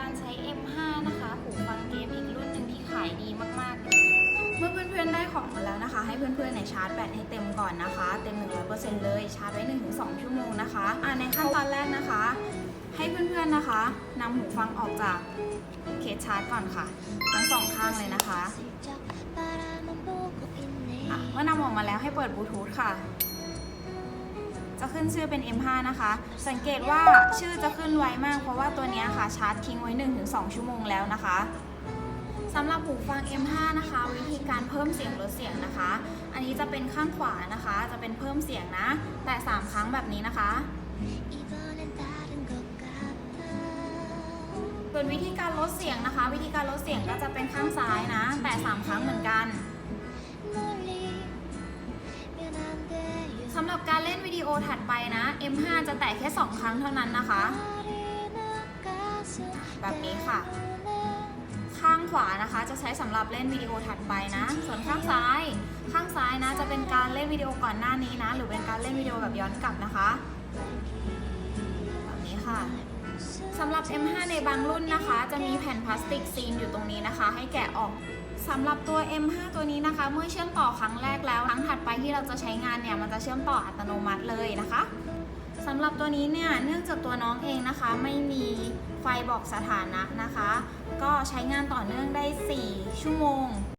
การใช้ M5 นะคะหูฟังเกมอีกรุ่นหนึ่งที่ขายดีมากๆ เมื่อเพื่อนๆได้ของมาแล้วนะคะ ให้เพื่อนๆในยชาร์จแบตให้เต็มก่อนนะคะ เต็ม 100%เลยชาร์จไว้ 1-2 ชั่วโมงนะคะอ่าในขั้นตอนแรกนะคะ ให้เพื่อนๆนะคะนำหูฟังออกจากเคสชาร์จก่อนค่ะ ทั้งสองข้างเลยนะคะอะเมื่อนำออกมาแล้วให้เปิดบลูทูธค่ะ จะขึ้นชื่อเป็น M5 นะคะ สังเกตว่าชื่อจะขึ้นไวมาก เพราะว่าตัวนี้ค่ะชาร์จทิ้งไว้ 1-2 ชั่วโมงแล้วนะคะสำหรับหูฟัง M5 นะคะ วิธีการเพิ่มเสียงลดเสียงนะคะ อันนี้จะเป็นข้างขวานะคะ จะเป็นเพิ่มเสียงนะ แต่ 3 ครั้งแบบนี้นะคะส่วนวิธีการลดเสียงนะคะ วิธีการลดเสียงก็จะเป็นข้างซ้ายนะ แต่ 3 ครั้งเหมือนกัน ดีโอถัดไปนะ M5 จะแตะแค่ 2 ครั้งเท่านั้นนะคะ แบบนี้ค่ะ ข้างขวานะคะจะใช้สำหรับเล่นวิดีโอถัดไปนะ ส่วนข้างซ้าย ข้างซ้ายนะจะเป็นการเล่นวิดีโอก่อนหน้านี้นะ หรือเป็นการเล่นวิดีโอแบบย้อนกลับนะคะ แบบนี้ค่ะ สำหรับ M5 ในบางรุ่นนะคะ จะมีแผ่นพลาสติกซีนอยู่ตรงนี้นะคะ ให้แกะออกสำหรับตัว M5 ตัวนี้นะคะ เมื่อเชื่อมต่อครั้งแรกแล้ว ครั้งถัดไปที่เราจะใช้งานเนี่ย มันจะเชื่อมต่ออัตโนมัติเลยนะคะสำหรับตัวนี้เนี่ยเนื่องจากตัวน้องเองนะคะ ไม่มีไฟบอกสถานะนะคะ ก็ใช้งานต่อเนื่องได้ 4 ชั่วโมง